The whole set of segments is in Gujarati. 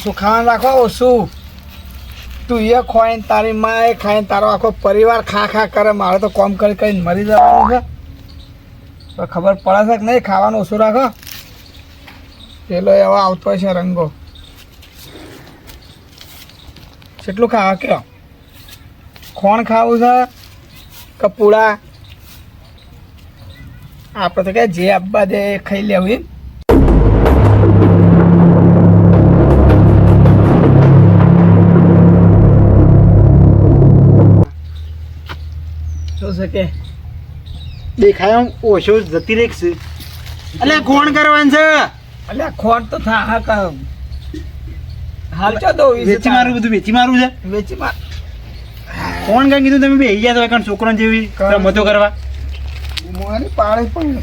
ઓછું ખાવાનું રાખો ઓછું તું એ ખોઈને તારી માં એ ખાઈને તારો આખો પરિવાર ખા ખા કરે. મારે તો કોમ કરી કરીને મરી જવાનું છે. તો ખબર પડે છે કે નહીં? ખાવાનું ઓછું રાખો પેલો એવો આવતો હોય છે રંગો. કેટલું ખાવા કયો ખોણ ખાવું છે? કે પૂળા આપણે તો કે જે આપવા દે એ ખાઈ લેવું એમ. શું છે કે દેખાય આમ ઓછો જતી રહી છે એટલે કોણ કરવાનું છે? એટલે ખોટ તો થા હા કામ હાલ ચો દો વેચી મારું બધું વેચી મારું છે? વેચી માર કોણ કઈ કીધું તમે બેહી ગયા તો છોકરાને જેવી. રમતો કરવા? મારી પાડે પણ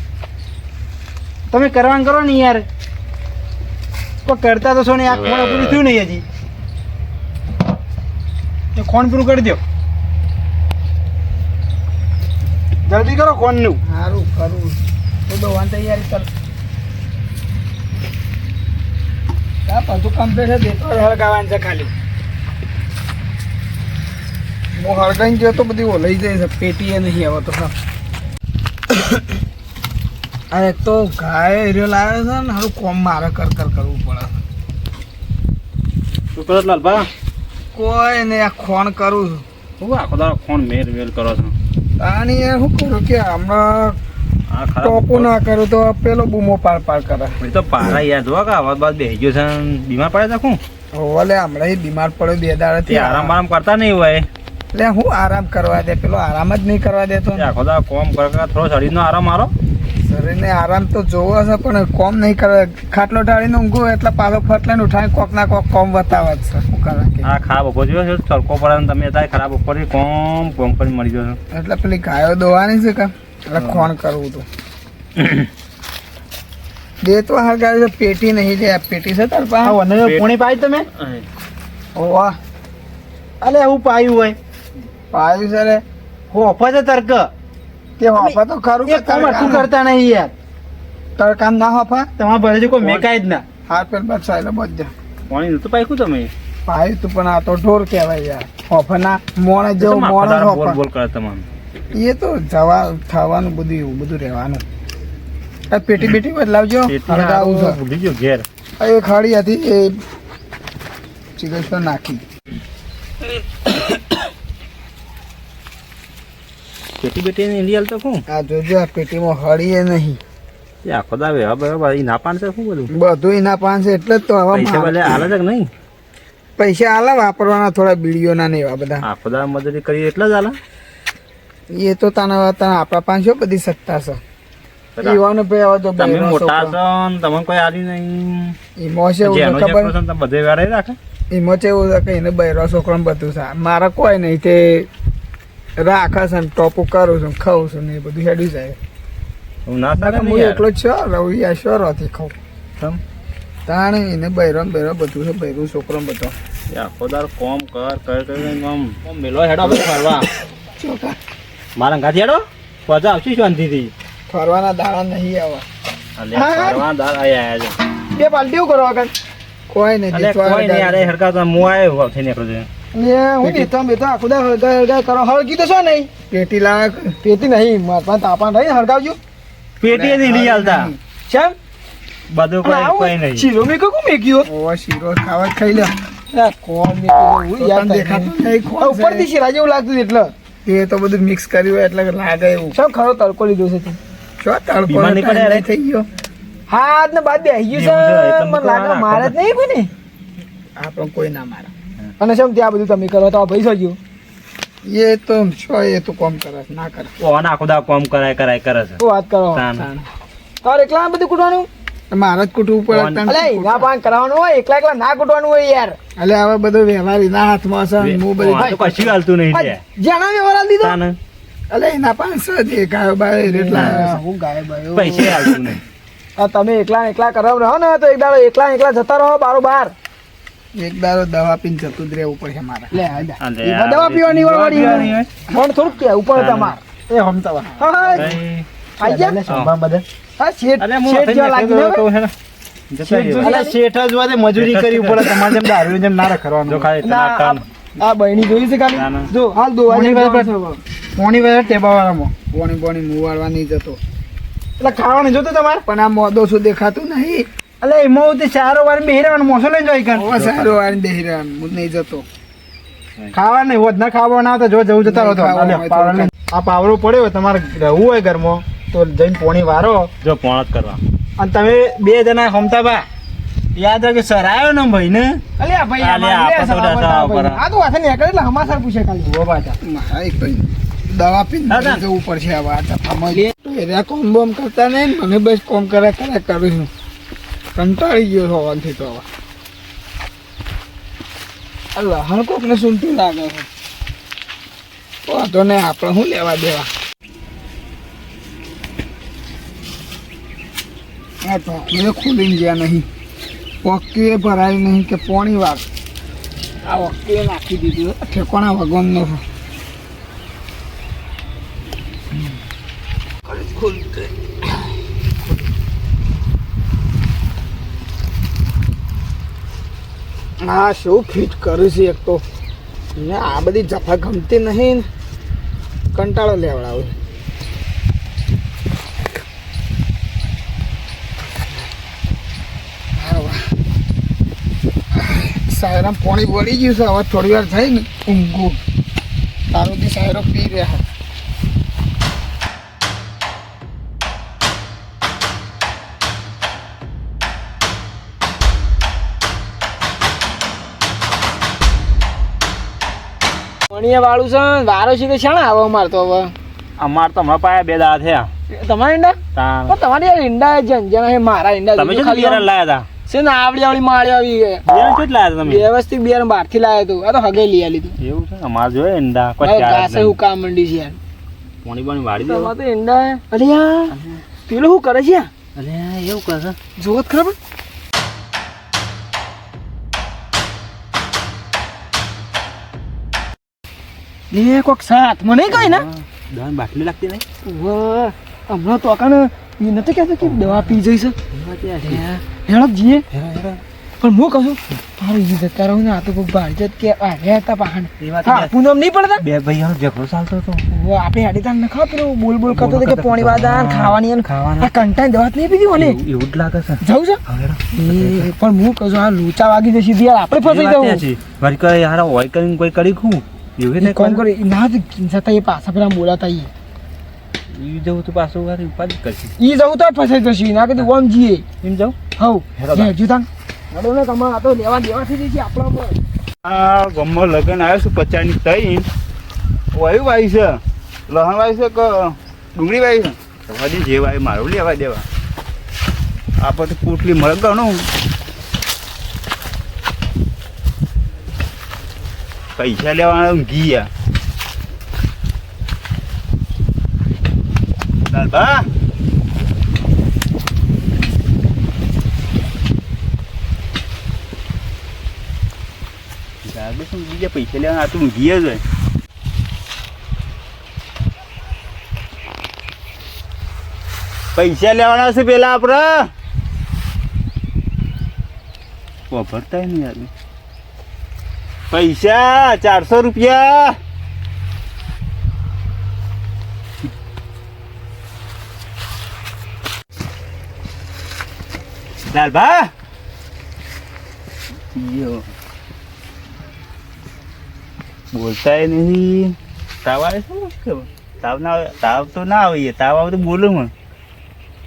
તમે કરવાનું કરો ને યાર. કોઈ કરતા તો છો ને આ કોણ પૂરું થયું નહીં હજી. એ કોણ પૂરું કરી દો જલ્દી કરો કોણનું સારું કરવું તો દોવાની તૈયારી કર આ બધું કમ્પ્લીટ છે દેતો હળગાવાનું છે ખાલી. હું હળગાઈને ગયો તો બધી ઓલાઈ જાય છે પેટીએ નહીં આવે તો હા. આ એક તો ગાય એરિયો લાવ્યો છે ને હારું કોમ મારે કર કર કરવું પડે શું કરો લાલભા? કોઈ નહીં આ ખોણ કરું છું. શું આખો દાડો કોણ મેર મેલ કરો છો? આની યાર શું કરું કે હમણાં ટોપું ના કરું તો પેલો બૂમો પાડ પાર કરે. એ તો પારા યાર જો કે આવાજ બાદ બેહી ગયો છે બીમાર પડે છે શું ઓલે હમણાં બીમાર પડ્યો બે દાડાથી આરામ આરામ કરતા નહીં હોય. એટલે હું આરામ કરવા દે પેલો આરામ જ નહીં કરવા દેતો. આખો દાડો કોમ કર કર થોડો શરીરનો આરામ મારો. શરીરને આરામ તો જોવો છે પણ કોમ નહીં કરે. ખાટલો ઢાળીને ઊંઘું એટલે પાલો ફટલાઈને ઉઠાય કોક ના કોક કોમ બતાવે છે શું કરે કે. આ ખરાબ ઊભો જોયો છે? તડકો પડે તમે અત્યારે ખરાબ ઉપર કોમ કોમ કરી મળી ગયો એટલે પેલી ગાયો દોવાની છે કે? એટલે ખોણ કરવું તું? દે તો હા ગાય છે પેટી નહીં છે પેટી છે તાર પાસે? પૂણી પાઈ તમે? ઓવા અલે એવું પાયું હોય. પાયું છે રે. ઓફર છે તર્ક તે હોફા તો ખરું કામ અટકું કરતા નહીં યાર? ના હોફા તમારા ભરે કોઈ મેકાય જ ના. હાર પેલ બચાવેલો બધા. પાણી નતું પાક્યું તમે? પાયું તું પણ આ તો ઢોર કહેવાય યાર. હોફના મોણ જેવું આખો મોણ દાડો બોલ હોફા. બોલ કરે તમારે. એ તો જવા થવાનું બધું એવું બધું રહેવાનું. આ પેટી બેટી બદલાવજો. ભૂલી ગયો ઘેર. એ ખાડી હતી એ ચિકન નાખી. પેટી પેટી ને ઇન્ડિયા તો શું? આ જોજો આ પેટીમાં હળી એ નહીં. એ આખો દાડો હવે બરાબર એ ના પાડશે શું બધું? બધું ના પાન છે એટલે જ તો હવે પૈસા ભલે હાલે છે કે નહીં? પૈસા આલા વાપરવાના થોડા બીડીઓના ને એવા બધા. આખો દાડો મદદ કરી એટલે જ હાલે? એ તો તને તને આપણા પાસે બધી સત્તા છે. યુવાનો ભાઈ હવે તો તમે મોટા છો તમને કોઈ આલી નહીં. એમાં છે એવું છે ખબર તમે બધે વાળે રાખે. એમાં છે એવું કે એને બૈરો છોકરો બધું છે. મારા કોઈ નહીં તે રાખે છે ને ટોપું કરું છું ખાઉં છું ને એ બધું હેડી જાય. હું ના હું એકલો જ છો આ યા શોરોથી ખાઉં. તમ તાણે એને બૈરો ને બૈરો બધું છે બૈરો છોકરો બધો. આખો દાર કોમ કર કર કર કોમ મેલો હેડો ફરવા. ચોખા. મારા ગાથી હેડો? પાછા આવશું શાંતિથી? ફરવાના દાડા નહીં આવા. ફરવાના દાડા આયા છે. બે પાલટીઓ કરો આગળ. કોઈ નહીં કોઈ નહીં અરે હરકા તો હું આવ્યો આવથી નીકળું છું ને હું બેઠા બેઠા આખું દા હળગાય હળગાય કરો. હળગી તો છો નહીં? પેટી લાગ. પેટી નહીં મારા તાપા રહી હળગાવજો. પેટી નહીં લઈ આલતા કેમ બધું કોઈ કોઈ નહીં. શીરો મેં શીરો ખાવા જ ખાઈ લે. આ હું યાર શીરા જેવું લાગતું એટલે. એ તો બધું મિક્સ કર્યું હોય એટલે લાગે એવું. શું ખરો તડકો લીધો છે શું તડકો? થઈ ગયો. હાથ ને બાદ બેસી ગયું છે. છે, મને લાગે મારે જ નહીં કોઈ ને. આપણો કોઈ ના મારે. અને શું ત્યાં બધું તમે કરો? તો ભાઈ સજ્યું એ તો છો એ તો કોમ કરે ના કરે. ઓ ના ખુદા કોમ કરાય કરાય કરે છે. શું વાત કરો. તારે એકલા બધું કૂટવાનું? મારે જ કૂટવું પડે? અલે ના પાન કરાવવાનું હોય એકલા એકલા ના કૂટવાનું હોય યાર. અલે હવે બધું વ્યવહાર ના હાથમાં છે હું બધું કશું હાલતું નહીં જેના જાણા વ્યવહાર આલી દીધો? અલે એના જ એ ગાયો બાયો એટલા હું ગાયો બાયો. પૈસે હાલતું નહીં. તમે એકલા એકલા કરાવ રહો ને તો એક દાડો એકલા એકલા જતા રહો બારો બાર એક દારો દવા પીને જતું જ રહેવું પડે મારે. લે અલે આ દવા પીવાની હોય. દવા પણ થોડુંક કે ઉપર તમાર એ હમ તવા મજૂરી કરી ઉપર તમારે જેમ દારૂ જેમ ના જો ખાલી ના, તને આ બહેની જોઈ છે ખાલી? જો હાલ દોવા પોણી વાળા જવાનું છે હવે. પોણી વાળા ટેબાવાળામાં પોણી પોણી મુવાડવા નહીં જતો. એટલે ખાવાનું જોતો તમારે? પણ આ મોદો શું દેખાતું નહીં? એટલે એમાં તે ચારો વાર બેહરાવાનું મોસો લઈને જોઈ કર ચારો સારો વાર બેહી રહ્યા હું નહીં જતો. ખાવા નહીં હોત ના ખાવા ના આવતા જો જવું જતા રહો નહીં અલે. આ પાવરો પડ્યો હોય તમારે રહેવું હોય ઘરમાં તો જઈને પોણી વારો. જો પોણ જ કરવા. અને તમે બે જણા હમતા બા યાદ રાખે આવ્યો ને ભાઈ ને અલ્યા ભાઈ આ તો સલાહ ડસાવા બતાવો આ તો હાથે નીકળે એટલે હમાસર પૂછે ખાલી. ઓ મારા એક ભાઈ દવા પીને જવું પડશે આ જફામાં તો એરા કોમ બોમ કરતા નહીં મને બસ કોમ કરે કરે કરું છું. કંટાળી ગયો હોવાથી તો હવે. આ લહણ કોકને સુનતું લાગે છે. વાંધો નહીં, આપણે શું લેવા દેવા? હા તો આપણે ખોલીને ગયા નહીં. વક્તિએ ભરાય નહીં કે પોણી વાર આ વક્તિએ નાખી દીધું ઠેકોણા વગરનો છે. હા, શું ફિટ કરું છું એક તો ને આ બધી જફા ગમતી નહીં ને. કંટાળો લેવડાવે. સાયરામ પાણી વળી ગયું છે, હવે થોડી વાર થઈ ને ઊંઘું તારું બી સાયરો પી રહ્યા મણીએ વાળું છે વારો છે કે શાણા આવે અમાર તો હવે? અમાર તો હમણાં પાયા બે દાડા થયા. તમારા ઈંડા. પણ તમારી યાર ઈંડા જંજણા છે મારા ઈંડા તમે ખાલી યાર લાયા હતા છે ને આવડી આવડી માળી આવી ગઈ બિયારણ કેટલા લાયા તમે? વ્યવસ્થિત બિયારણ બહારથી લાયા તું. આ તો હગે લઈ આલી તું. એવું છે? અમાર જોયે ઈંડા કોઈ નહીં. હું કામ મંડી છે યાર. પોણી બોણી વાળી દે. તો ઈંડા અરે યાર પેલું શું કરે છે? અલ્યા એવું કરે. છે જોવો જ લે કોક સાથ. મને કઈ ના. દવાની બાટલી લાગતી નહીં? વાહ હમણાં તો આકાને એ નથી કહેતો કે દવા પી જઈશ. હેડો જીએ. પણ હું કહું છું તારું ઈ જતા રહું ને આ તો કોઈ ભાડજત કે આવ્યા હતા હા પૂનમ નહીં પડતા? બે ભાઈ ઝઘડો ચાલતો હતો. ઓ આપણે આડી તાર નખા પેલું બોલ બોલ કરતો કે પોણી. વાદા ને ખાવાની અને ખાવાના. કંટાઈ દવા નહીં પીધી મને? એવું જ લાગે છે. જવું છે? પણ હું કહું છું આ લોચા વાગી જશે યાર આપણે ફસાઈ જવું. વળી કરે યાર ઓય કરીને કોઈ કરી ખું? એવું એ કોમ કરે ના જ છતાં એ પાછા પેલા બોલાતા એ ઈ જવું તો પાછું વાર ઉપાધિ કરશે ઈ જવું તો ફસાઈ જશે ના કીધું ઓમ જીએ એમ જાઉં હવ હેરો તાન. હજુ તાન હેડો ને તમારે આ તો લેવા દેવા થઈ જશે આપણા પર આ ગામમાં લગન આવ્યો છું પચાસની તઈ વાયુ વાય છે લહણ વાય છે કે ડુંગળી વાય છે તમારી જે વાય મારું લેવા દેવા આપણે તો પોટલી મળે પૈસા લેવાના ઊંઘી ગયા દાદા? દાદા, શું બીજા પૈસા લેવાના? આ તો ઊંઘી જ પૈસા લેવાના છે પેલા આપણે વાપરતા નહીં યાર. પૈસા ચારસો રૂપિયા. લાલભા? બોલતા નહીં. તાવ આવે શું તાવ ના આવે. તાવ તો ના આવે તાવ આવે તો બોલું મને.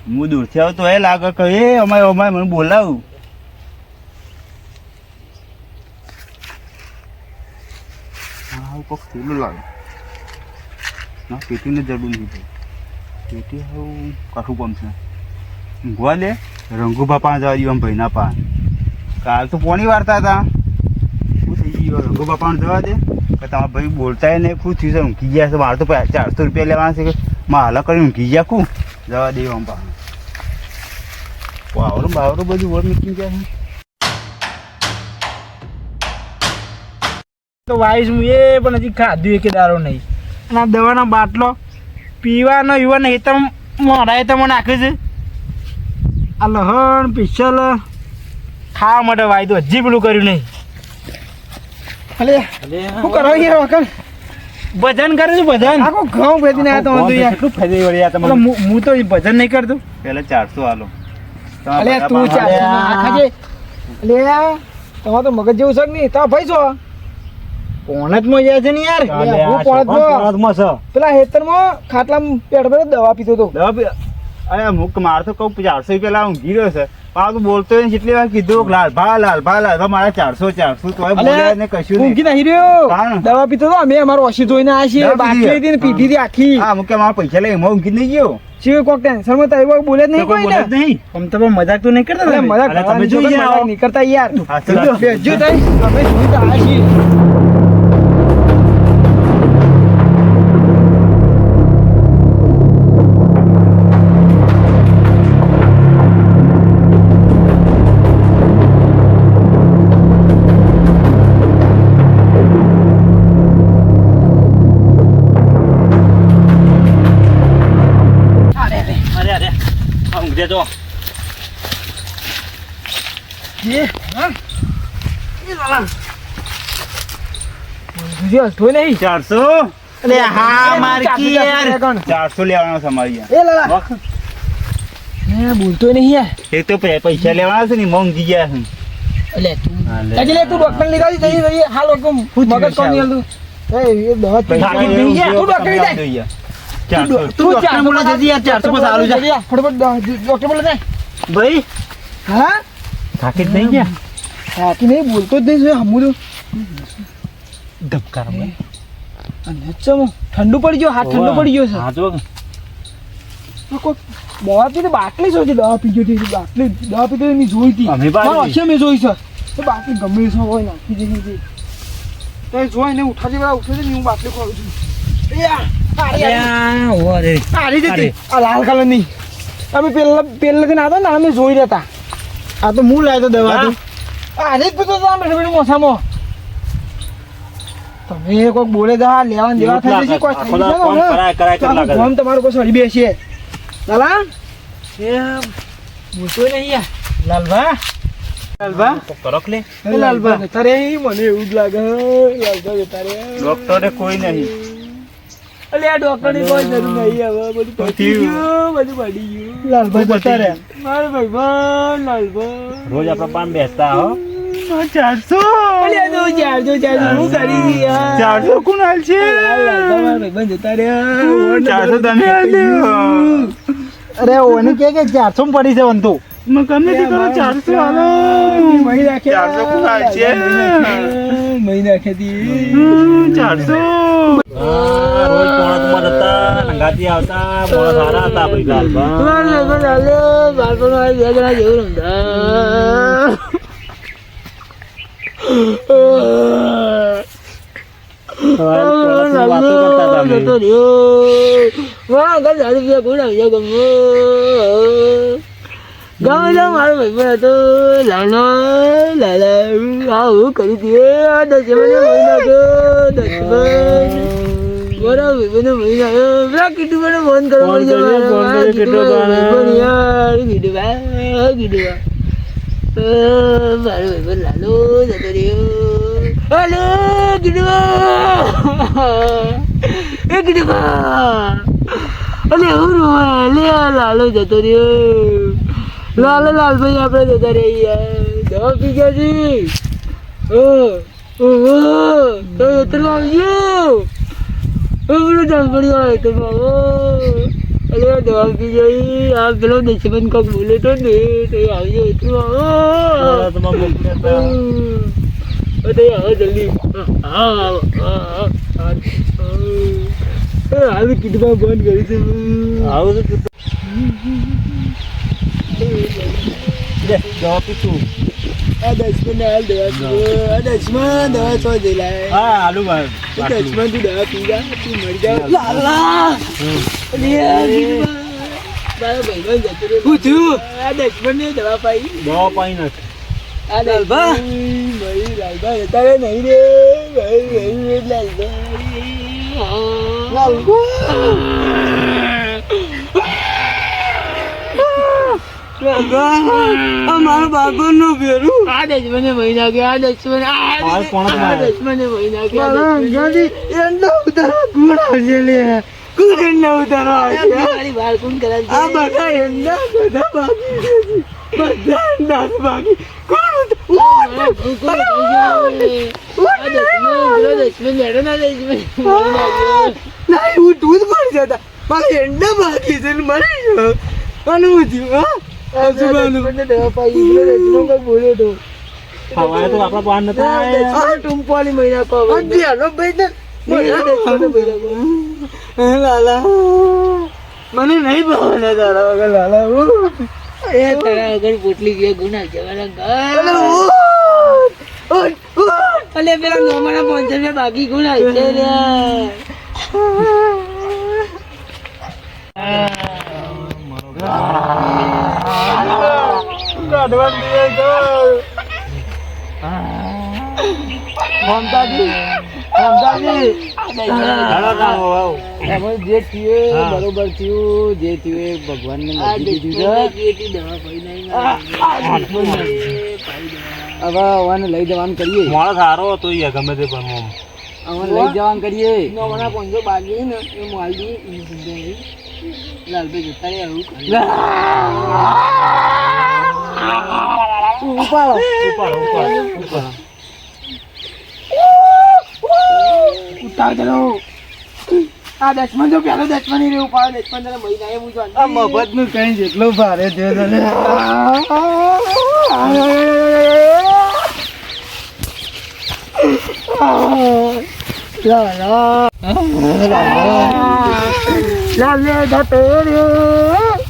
હું દૂરથી આવું તો એ લાગે કે એ અમારે અમારે મને બોલાવું હા આવું કોક થયેલું લાગે. ના, પેટીને જરૂર નથી પેટી આવું કાઠું પંપ છે. ઊંઘવા દે રંગુભા પાંચ જવા દીવા ભાઈના પાન કાલ તો પોણી વાર્તા હતા. શું થઈ ગયું? રંગુભા પાંચ જવા દે. કે તમારા ભાઈ બોલતા નહીં, શું થયું છે? ઊંઘી ગયા છે. મારે તો ચારસો રૂપિયા લેવાના છે કે મારે હાલા કરી ઊંઘી ગયા કું જવા દે આમ પાસે. વાવરો બાવરું બધું વર નીકળી ગયા તો વાઈસ હું એ પણ હજી ખાધું એ કે દારો નહીં. અને આ દવાનો બાટલો પીવાનો યુવાન તો મોઢા મને નાખે છે આ લહણ પિસલ ખાવા માટે વાયદો હજી પેલું કર્યું નહીં. અલે શું કરો યાર વખત ભજન કરે છે ભજન? આખો ઘઉં ભેદીને આવ્યા તો યાર. કેટલું ફરી વળી આ તમારે? હું હું તો ભજન નહીં કરતો. પેલા ચારસો હાલો અલે તું ચાલ ખાજે અલે તમારે તો મગજ જેવું છે નહીં? તો ભાઈ છો? પોણતમાં જાય છે ને યાર હું પોણતમાં- પોણતમાં છે પેલા હેતરમાં ખાટલામાં પેટ પર દવા પીતો હતો દવા અરે અમુક મારે તો કહું ચારસો રૂપિયા ઊંઘી રહ્યો છે પણ આ બોલતો હોય ને વાર કીધું લાલ ભા લાલ ભા લાલ મારા ચારસો ચારસો તો અલે, કશું ઊંઘી નહીં રહ્યો દવા પીતો તો અમે અમારો ઓછી જોઈને આવ્યા છીએ બાટલી પીધી? હતી ને પીધી હતી આખી હા મારા પૈસા લઈ એમાં ઊંઘી નહીં ગયો શિવ કોક ટેન્શનમાં તો એવો બોલે નહીં કોઈ નહીં આમ મજાક તો નહીં કરતા તમે? મજાક તમે નહીં કરતા યાર જો, જોઈ તો છીએ નહીં. ચારસો? અલે હા મારકી યાર. ચારસો લેવાનો છે એ લાલા બોલતો નહીં યાર. એક તો પૈસા લેવાના છે ને એમાં ગયા છે. અલે તું. અલે. તું ડોક્ટર લીધા જઈ જઈ હાલ વખત મગજ કોણ નહીં હાલતું? એ એ દવા તું તું ડોક્ટર લીધા તું ડોક્ટર બોલે છે યાર, ચારસો માં સારું છે. ફટાફટ ડોક્ટર બોલે ભાઈ? હા? થાકી નહીં ગયા? હા નહીં બોલતો જ નહીં જોયું હમું ધબકાર ચમો ઠંડુ પડી ગયો હાથ ઠંડુ પડી ગયો છે હા જો તો કોક દવા પીને બાટલી છે દવા પી ગયો હતી બાટલી દવા પીતો એની જોઈ હતી. મારા મેં જોઈ છે તો બાટલી ગમે છે હોય નાખી દેવી હતી તો એ જોઈ ને ઉઠાડી વાળા ઉઠે છે ને હું બાટલી ખોલું છું. આ, લાલ કલરની. અમે પેલા પેલા ના હતા ને અમે જોઈ રહ્યા હતા આ તો હું લાવ્યો તો દવા આરી જ આમ બેઠો બેઠો મોસામાં. તમે કોઈક બોલે દા લેવા દેવા થઈ જશે કોઈ થઈ જશે ફોન તમારું કોઈ સડી બેસીએ. લાલા? બોલતો નહીં યાર લાલભા? લાલભા? કરક લે. લાલભા. જતા મને એવું જ લાગે. લાલભા ડોક્ટરે કોઈ નહીં. અલે આ ડોક્ટરની કોઈ જરૂર નહીં. હવે બધું પતી ગયું. બધું પડી ગયું. લાલભા જતા રે મારો ભાઈબંધ લાલભા રોજ આપણા પાન બેસતા હો. ચારસો ચારસો. ચારસો હું કરી ચારસો કોણ હાલ છે ચારસો તમે અરે ઓને કે કે ચારસો માં પડી છે વંતુ. તો ગમે તે કરો ચારસો હાલો. મહી ચારસો કોણ હાલ છે મહિના ખેતી ચારસો રોજ આવતા મોણા સારા હતા ભાઈ ગાલબા મારે ભાઈબંધ બાળપણ બે જણા જેવું રમતા સવારે પોણતની વાતો કરતા હતા જતો અમે. રહ્યો. વાહ, ઘર દારૂ પીવા કોણ આવી જાય ગમો? તે મારો ભાઈબંધ હતો. લાલા, લાલા, આ હું કરી દે. આ દસમાને મહી નાખ્યો, દસમા. મારા ભાઈબંધને મહી નાખ્યો. પેલા ફોન કરવો ફોન આ કીટુભાઈ. કીટુભાઈ ભાઈબંધ યાર. મારો ભાઈબંધ લાલો જતો રહ્યો. હાલો, કીટુભાઈ. એ કીટુભાઈ. અલે હું લે લાલો જતો રહ્યો લાલો લાલભાઈ આપણે જતા રહી યાર પી ગયા ઓ તો એતરમાં આવજો ઓ પેલો જામફળી વાળો એતરમાં આવો અરે દવા પી ગઈ આ પેલો દશમન કોક બોલે તો ને તો આવજો એતરમાં આવો જલ્દી આવી કીધું બંધ કરી છે. આવું તો દવા પીશું. આ દસમન હાલ દવા આ દસમન દવા છો જઈ લાય. હા આલુ ભાઈ. દસમન તું દવા પી જા તું મરી જા. લાલા. મારા ભાઈબંધ જતો રહ્યો આ દસમન ને દવા પાઈ. દવા પાઈ નાખ. આ લાલબા મરી લાલબા જતા નહીં રે. મરી નહીં રે લાલબા લાલબા મારો બાબુ નું ભેરું. આ દસમને મહિના ગયા આ દસમને હાલ આ. દસમને મહિના ગયા એના ઉતારો ગુણ આવશે લે. ગુણ એના ઉતારો આવશે આ બધા એના બધા બાકી છે. બધા એના બાકી કોણ નહીં હું દૂધ પડી જતા મારે એંડા બાકી છે ને મરી ગયો અને હું થયું હા આજુબાજુ બોલ્યો તો હવાએ તો આપણા પાન નતા આયા. મહિના કહો અધ્યાનો ભાઈ ને લાલા. મને નહીં ભાવે તારા વગર લાલા એ તારા વગર પોટલી ગયા ગુના જવાના અલે પેલા નોમાના પાંચસો રૂપિયા બાકી ગુના છે કાઢવા દે. મમતાજી મમતાજી હાલો કામ વાવ. એમાં જે થયું બરોબર થયું જે થયું એ ભગવાનને આ દીધું છે. દુશ્મન દવા પડી નહીં હવે આવાને લઈ જવાનું કરીએ. માણસ સારો હતો યાર ગમે તે પણ. લઈ જવાનું કરીએ. ને એ માલ દી એ સુધા નહીં લાલભાઈ જતા રહ્યા ઉપાડો ઉપાડો, ઉપાડો, ઉપાડો. ઉતાર કરો. આ દસમન જો પેલો દસમન રે ઉપાડો દસમન તને મહિના એ હું જો આ મફતનું કઈ જેટલું ભારે છે તને.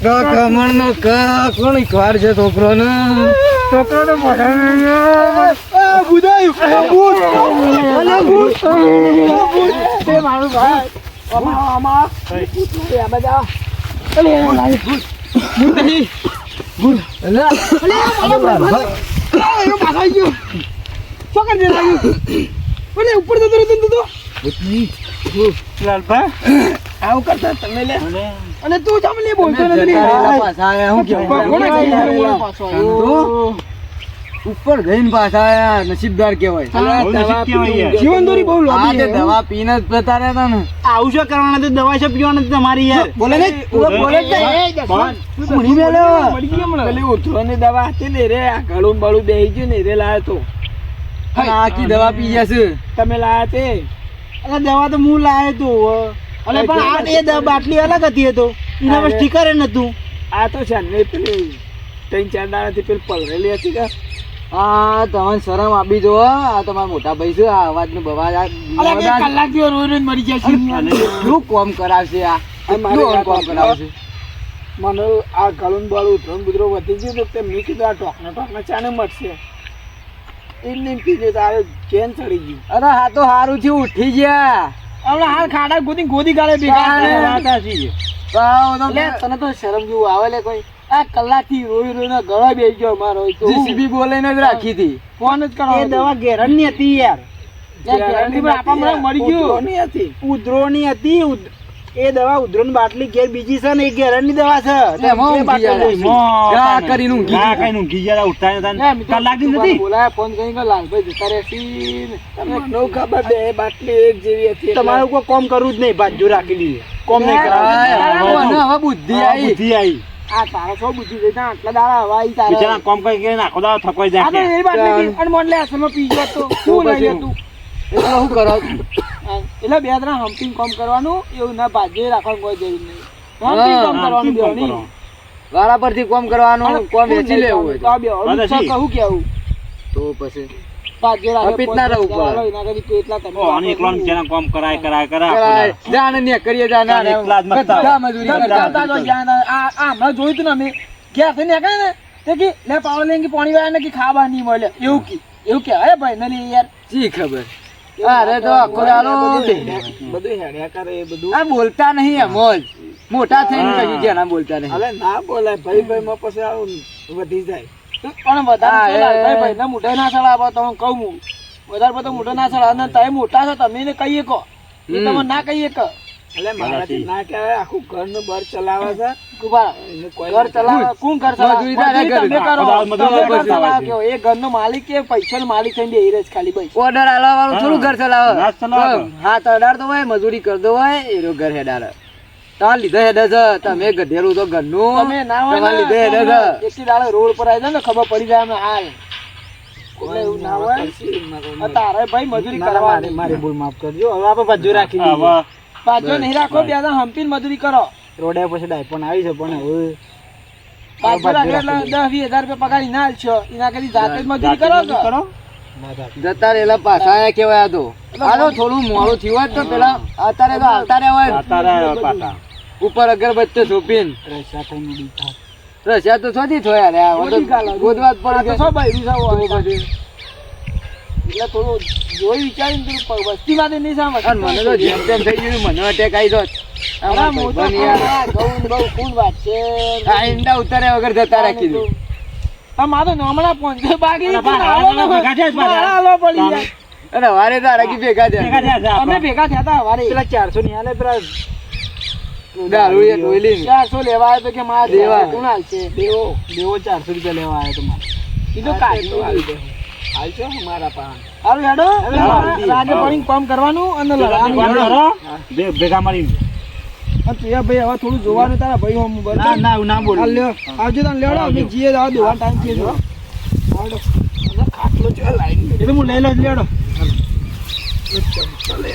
કમણ નો કોણ વાર છે છોકરો ને છોકરો ને મારું ભાઈ અમા અમા એ બધા આવું કરતા તમે લે અને તું જમ લે બોલતો નથી ઉપર જઈને પાછા નસીબદાર કેવાય બહુ નસીબ કહેવાય યાર. જીવન દોરી બહુ લોબી તે દવા પીને જ જતા રહેતા ને. આવું શું કરવાના તો દવા છે પીવાના તમારી યાર? બોલે ને. બોલે જ નહીં. કોણ? પેલી ઉધરોની દવા હતી ને રે આ ગળું બળું બેહી ગયું ને રે લાયો તો. આખી દવા પી જશે તમે લાયા તે અને દવા તો હું લાયો તો અને પણ આ એ દવા બાટલી અલગ હતી એ તો. એના પર સ્ટીકર નતું આ તો છે ને પેલી ત્રણ ચાર દાડાથી પેલી પલરેલી હતી કે? આ તમને શરમ આપી જો આ તમારા મોટા ભાઈ છે આ અવાજનું બવાજ. કલાક મરી જાય શું કોમ કરાવશે આ? આ શું કોમ કરાવશે? મને આ ગળું બળું ઉધરણ બુધરો વધી ગયું તો તે મેં કીધું આ ટોકના ટોકના ચાને મળશે એમને એમ તારે ચેન ચડી ગયું. અરે હા તો સારું છે ઉઠી ગયા. હમણાં હાલ ખાડા ગોદી ગોદી ગાળે લે તને તો શરમ જેવું આવે લે કોઈ. આ કલાકથી રોઈ રોઈને ગળા બેસી ગયો મારો જીસીબી બોલાઈને જ રાખી હતી. ફોન જ કરો એ દવા ગેરંટી ની હતી યાર એ દવા બાટલી ઘેર બીજી છે ને એ ગેરંટી દવા છે. એમાં એ ઊંઘી બાટલી ફોન લાલભાઈ જતા રહેશી ખબર બે એક જેવી હતી તમારે કોઈ કોમ કરવું જ નહીં બાજુ રાખી દીધી કોમ નહીં હવે બુદ્ધિ આવી બુદ્ધિ આવી આ તારો છો બુદ્ધિ જઈ આટલા દાડા હવા આવી તારે. બિચારા કોમ કઈ કરીને આખો દાડો થકવાઈ આ એ બાટલી પી- અને મોન લે અસલમાં પી ગયો તો. શું લઈ તું? એટલે શું કરો એટલે બે ત્રણ હમ્પિંગ કોમ કરવાનું એવું ના ભાજે રાખવાનું કોઈ જરૂર નહીં. હમ્પિંગ કામ કરવાનું બેવાની. પરથી કોમ કરવાનું કોમ વેચી લેવું હોય તો. કહું કેવું તો પછી? જાને જાને જાને પાણી વાળા ને ખાવા નહીં મળે. એવું કે. એવું કે અરે ભાઈ નલી યાર. શી ખબર? અરે તો આખો દાડો બધું હેણ્યા કરે એ બધું. આ બોલતા નહીં એમ જ મોટા થઈને કહ્યું છે ના બોલતા નહીં. હવે ના બોલાય ભાઈ ભાઈ માં પછી આવું વધી જાય. પણ વધારે તો ભાઈ ને મોઢે ના ચડાવો તમે કહું હું. વધારે પડતો મોઢે ના ચડાવો. અને તમે મોટા છો તમે એને કહીએ કહો. એ તમે ના કહીએ કહો. એટલે મારાથી ના કહેવાય આખું ઘરનું બર ચલાવે છે. ઊભા રહો. એને કોઈ ઘર ચલાવે કોણ ઘર. એ ઘરનો માલિક કે પૈસાનો માલિક થઈને બેહી રહે ખાલી બસ ઓર્ડર આલવા વાળું થોડું ઘર ચલાવે. હા. હાથ હોય મજૂરી કરતો હોય એનો ઘર હેડાડે તાર લીધે હેડે છે. તમે ગધેરું તો ઘરનું. તમે ના હોય તમારા લીધે હેડે છે. એકથી દાડે રોડ પર આવી જાય ને ખબર પડી જાય અમે હાલ. એવું ના હોય. તારે ભાઈ મજૂરી કરવાની મારી ભૂલ માફ કરજો. હવે આપણે બાજુ રાખી દઈએ. બાજુ નહીં રાખો બે જણ હંપીને મજૂરી કરો. રોડે પછી ડાયપોન આવી છે પણ હવે પાછો રાખો એટલે દસ વીસ હજાર રૂપિયા પગાર ના છો એના કરી જાતે જ મજૂરી કરો? કરો. જતા રેલા પાછા આયા કેવાય આ તો. હાલો થોડું મોડું થયું હોત તો પેલા અત્યારે તો આવતા રહ્યા હોય. તારા પાટા ઉપર અગરબત્તી સોપીન થાત. રસ્યા તો થોડી થોયા રે આ ગોદી ગાલો. ગોદવા જ આ તો પડી. શું બૈરું છે હોય. તો પછી. એટલે થોડું જોઈ વિચારીને થોડું વસ્તી વાતે નહીં સાંભળ મને તો જેમ તેમ થઈ ગયું મને અટેક આવી વગર જતા રાખી દઉં આ મારો નોમડા પોંચે બાકી વારે તો ભેગા ભેગા થયા થયા અમે ભેગા થયા હતા વારે. પેલા ચારસો ની હાલે પેલા દારૂ ચારસો લેવા આવ્યો તો કે મારા દેવા. કોણ હાલશે? દેવો દેવો ચારસો રૂપિયા લેવા આવ્યો તો મારે. કીધું કાઢી તો હાલ છે મારા પાસે હારું હેડો. કરવાનું અને લડવાનું ભેગા તુંએ ભાઈ હવે થોડું જોવાનું તારા ભાઈ હોમ ના ના ના બોલ. આવજો તને લેડો. અમે જીએ આવો દોવા ટાઈમ છે. જો ખાટલો જો લાઈન. એટલે હું લઈ લઉં લેડો. ચલે